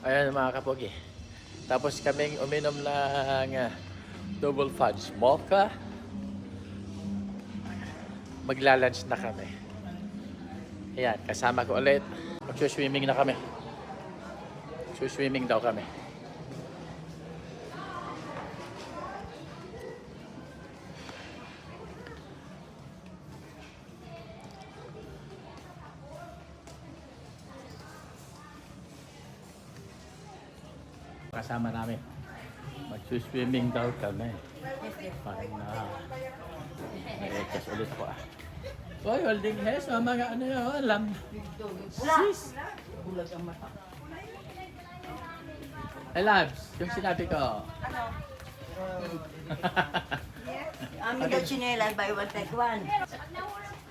Ayan mga kapogi. Tapos kaming uminom ng ah, double fudge mocha. Magla-lunch na kami. Ayan, kasama ko ulit. Mag-swimming na kami. Swimming daw kami. Kasama namin. Mag-swimming daw kami. Parang na... Nag-exas ulit ako ah. Hoy, holding hands, mga mga ano yun, alam. Sis! Hey, Labs, yung sinabi ko. Amin daw chinelas, buy one, take one.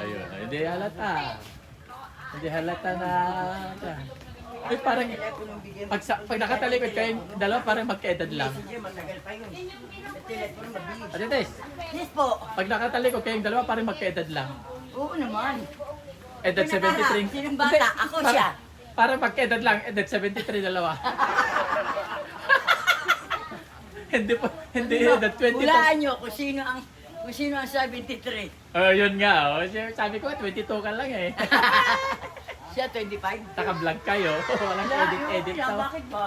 Ayun, hindi halata. Hindi halata na... Ay, parang... Pag, sa, pag nakatalikod kayong dalawa, parang magkaedad lang. Mabilis. Atites, Yes po. pag nakatalikod kayong dalawa, parang magkaedad lang. Oo naman. Edad Sino bata? 73. Sinong bata? Ako siya. Parang magkaedad lang, edad 73 dalawa. hindi po, hindi edad 22. Hulaan nyo kung sino ang kung sino ang 73. Oh, yun nga, oh. Sabi ko, 22 ka lang eh. Siya 25. Naka-vlog kayo. Walang edit-edit Siya, daw. bakit ba?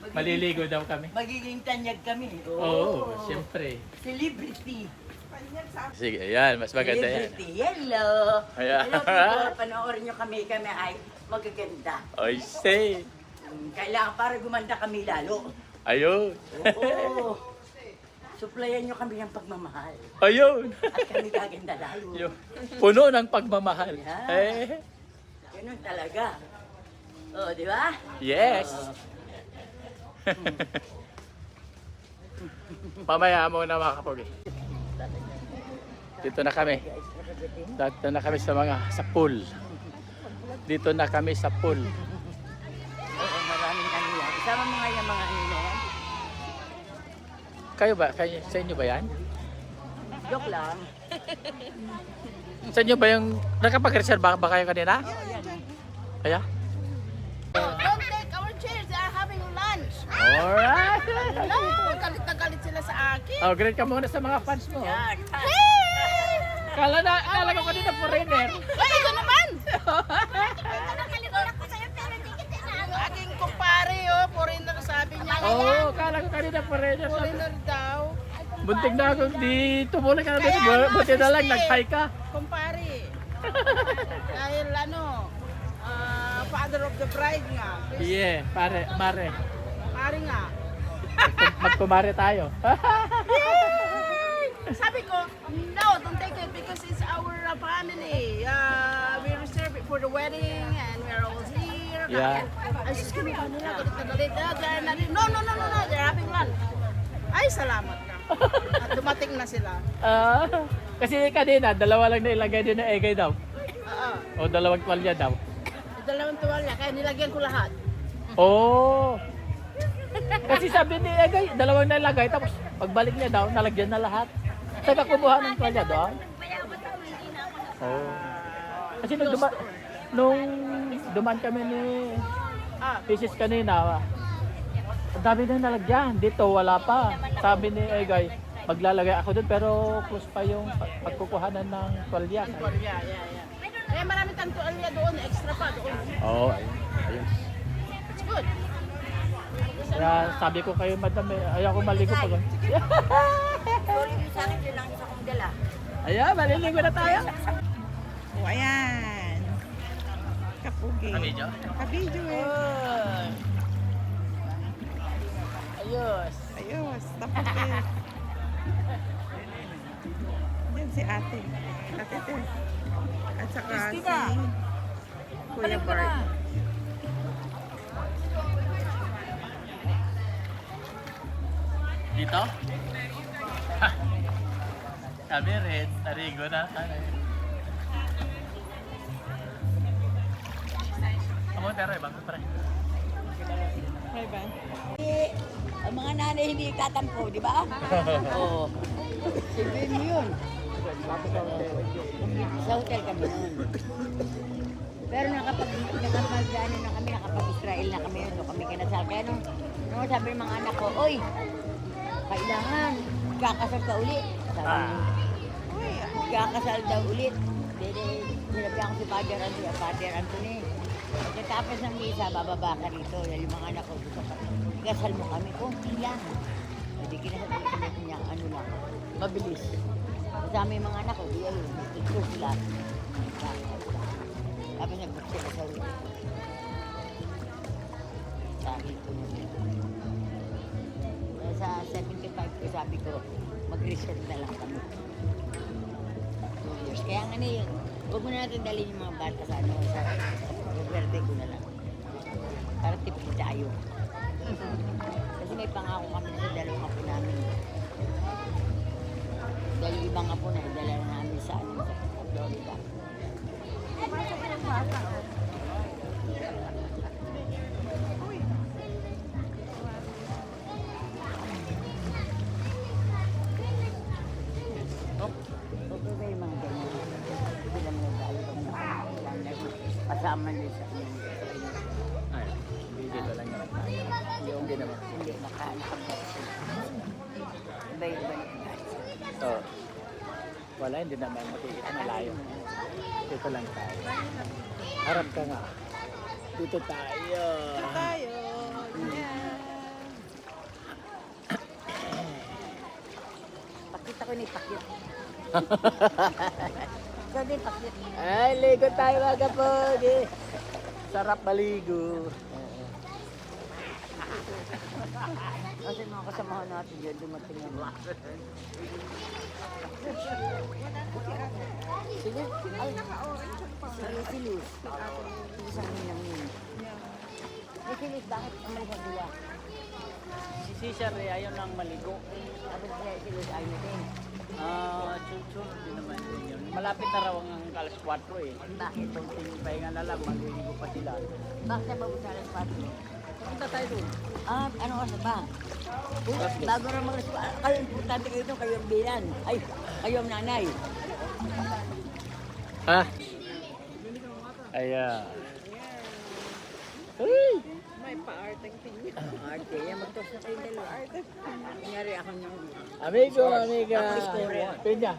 Magiging- Maliligo daw kami. Magiging tanyag kami. Oo, siyempre. Celebrity. Sige, ayan, mas maganda yan. Celebrity. Hello. Ayan. Hello people. Panoorin nyo kami. Kami ay magaganda. Oy, say. Mm, Kailangan para gumanda kami lalo. Ayun. Oo. Suplayan nyo kami ng pagmamahal. Ayun. At kami gaganda lalo. Yung puno ng pagmamahal. Yan. Eh, Ganun talaga. Oh, di ba? yes. Oo. Pamaya mo na mga kapogi. Dito na kami. Dito na kami sa mga sa pool. Dito na kami sa pool. Oo, maraming yan. Isama mo nga yung mga. Kayo ba? Kayo, sa inyo ba yan? Joke lang. Sa inyo ba yung nakapag-reserve ba, ba kayo kanina? Kaya? Don't take our chairs. They are having lunch. Alright! Hello! Galit na galit sila sa akin. Oh, greet ka muna sa mga fans mo. Yan. Kala na, kala ko kanina foreigner. Ay, ito naman! Ang aking kumpare, oh, foreigner sabi niya. Oo, oh, kala kanina foreigner. Daw. Bunting na ako dito muna ka na dito. Buti na lang, sister. nag-hi ka. Kumpare. Dahil ano, ah, father of the bride nga. Yeah, pare, mare. Pare nga. Magkumare tayo. Sabi ko, no, don't take it because it's our family. Uh, we reserve it for the wedding and we're all here. Yeah. Ay, sus, kami na galit. Ah, not, no, no, no, no, no, they're having lunch. Ay, salamat ka. At dumating na sila. Ah, kasi kanina, dalawa lang nailagay din ng egay daw. Oo. O dalawang twalya daw. Dalawang tuwalya, kaya nilagyan ko lahat. Oo. Kasi sabi ni Egay, dalawang nilagay, tapos pagbalik niya daw, nalagyan na lahat. Saka kumuha ng twalya doon. Oo. Kasi nung, duma, nung duman kami ni Ah, Pieces kanina, ang dami na nalagyan. Dito wala pa. Sabi ni Egay, maglalagay ako doon pero close pa yung pag- pagkukuhanan ng twalya. tuwalya, yeah, yeah. Kaya marami kang tuwalya doon, extra pa doon. Oo, oh, ayun. ayun. It's good. Kaya sabi ko kayo, madam, eh, ayaw ko maligo pag... Sorry sa akin, yun lang isa kong dala. Ayan, maliligo na tayo. O, ayan. Kapugi. Kabidyo? Kabidyo eh. Ayos. Ayos, tapugi. Yan si ate. Ate Tess. At saka si Kuya Bart. Dito? Kami rin, narigo na. Kamu tero, ibang pre. Hi, Ban. Eh, ang mga nanay hindi tatampo, di ba? Oo. Mo yun. Sa hotel kami noon. Pero nakapag, nakapag, ano na kami, nakapag-Israel na kami, no, kami kinasal. Kaya nung, nung sabi ng mga anak ko, Oy, kailangan, kakasal ka ulit. Sabi Ah. niya, kakasal daw ulit. Dede, sinabi ako si Father Anthony, Father Anthony. Pagkatapos ng misa, bababa ka rito. Yung mga anak ko, gusto ka, ikasal mo kami, konti lang. Hindi kinasal kami niya, ano lang, mabilis. Kasama yung mga anak ko, di ayun, gusto sila. Tapos nag-book sila sa ulit. Sabi ko na sa 75 ko sabi ko, mag-reserve na lang kami. Two years. Kaya nga na yun, huwag mo na natin dalhin yung mga bata sa ano, sa Verde ko na lang. Para tipid tayo. Kasi may pangako kami sa dalawang apo namin. Dahil ibang apo na, dala kasama niyo sa inyo. Ay, hindi dito lang tayo. Yung hindi naman. Hindi, naka, naka-boxing. Iba-iba na yung guys. Oh. Wala, hindi naman makikita malayo. Dito lang tayo. Harap ka nga. Dito tayo. Tayo. Yan. Pakita ko ni Pakit. Ay, ligo tayo mga kapogi. Sarap maligo. Kasi mga kasamahan natin dyan, dumating na mga. Sige, ay, si, si Luz. Si Luz ang ninang yun. Eh, si Luz, bakit umalis ang dila? Si Cesar eh, ayaw nang maligo. Sabi si Luz, ayaw din. Ah, chuchu, hindi naman din yun. Malapit na raw ang alas 4 eh. Bakit? Kunting pahinga na lang, maliligo pa sila. Bakit na mabuta alas 4? Punta tayo doon. Ah, ano oras na ba? Uy, bago na mga ah, kayo, importante kayo ito, kayo ang bilan. Ay, kayo ang nanay. Ha? Ayan. Uy! May pa-arteng tingin. Arte, yan magtos na kayong dalawa. Kunyari ako yung Amigo, amiga. Pinya.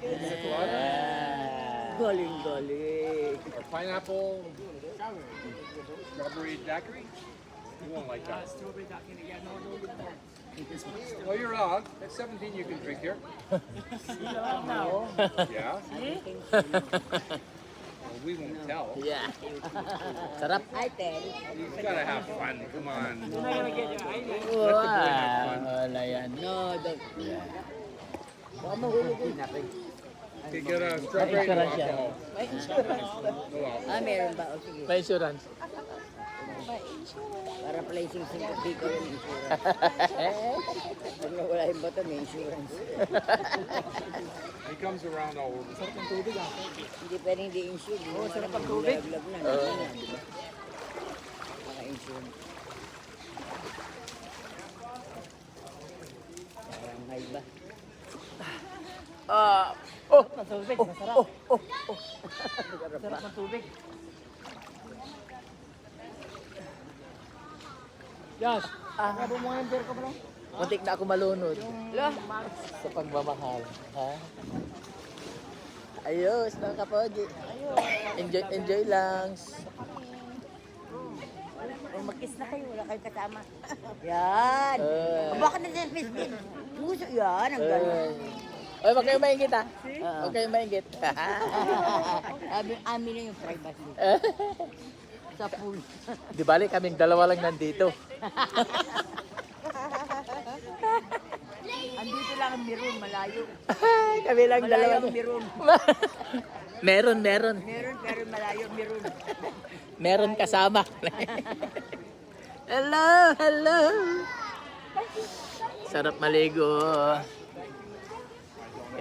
Galing, galing. A pineapple strawberry daiquiri? You won't like that. Oh, you're allowed. At 17, you can drink here. Yeah? We won't tell. Yeah. Sarap. Ay, Tel. You've got to have fun. Come on. Wow. Wala yan. No, the... You get a strawberry no Insurance yan. alcohol. May No alcohol. Ah, meron ba? O sige. May insurance. Para placing sa hindi ko yung insurance. Pag nawala yung bato, may insurance. He comes around all over. Hindi pwedeng hindi insure. Oo, sarap ang tubig. Laglag na. Oo. Uh. di ba? Naka-insure. Barangay ba? Ah. Oh, tubig. Masarap. Oh, oh, oh. Sarap ng tubig. Yes. Ah, Sabi mo yung beer ko, bro? Muntik na ako malunod. Sa pagmamahal. Ha? Ayos, mga kapogi. Enjoy, enjoy lang. O mag-kiss na kayo, wala kayong kasama. Yan. Uh, Bakit na dyan, Miss Bin? Puso yan, ang gano'n. Oy, wag kayong maingit ha. Huwag kayong maingit. Amin na yung privacy. Sa pool. Di bali, kaming dalawa lang nandito. Andito lang ang Mirun, malayo. Kami lang Malayo dalawa. ang Mirun. meron, meron. Meron, pero malayo Mirun. Meron kasama. hello, hello. Sarap maligo.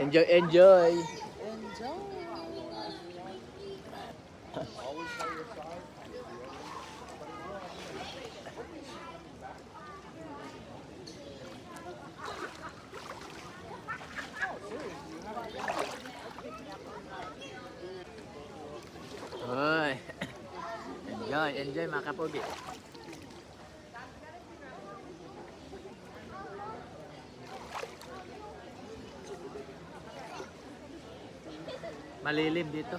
Enjoy, enjoy. Hoy. Enjoy mga kapogi. Malilim dito.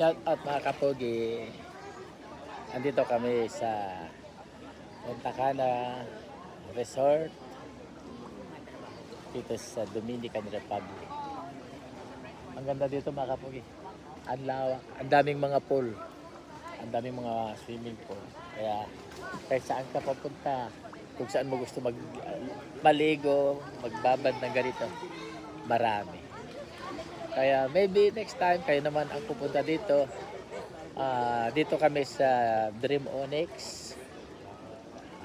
Shout out mga kapogi. Andito kami sa Punta Cana Resort dito sa Dominican Republic. Ang ganda dito mga kapogi. Ang ang daming mga pool. Ang daming mga swimming pool. Kaya kahit saan ka papunta, kung saan mo gusto mag maligo, magbabad ng ganito, marami. Kaya maybe next time kayo naman ang pupunta dito. Ah, dito kami sa Dream Onyx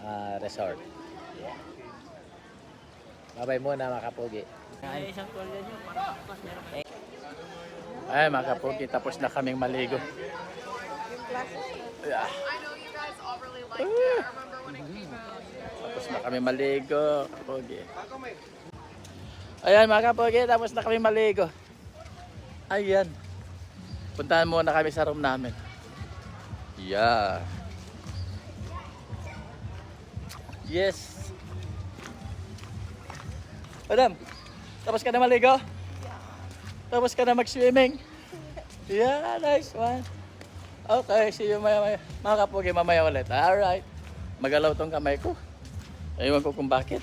ah, Resort. Yeah. Babay muna mga kapogi. Ay mga kapogi, tapos na kaming maligo. Yeah. Tapos na kami maligo, kapogi. Ayan mga kapogi, tapos na kami maligo. Ayan. Puntahan muna kami sa room namin. Yeah. Yes. Madam, tapos ka na maligo? Tapos ka na mag-swimming? Yeah, nice one. Okay, see you maya maya. Mga kapugi, mamaya ulit. Alright. Magalaw tong kamay ko. Ewan ko kung bakit.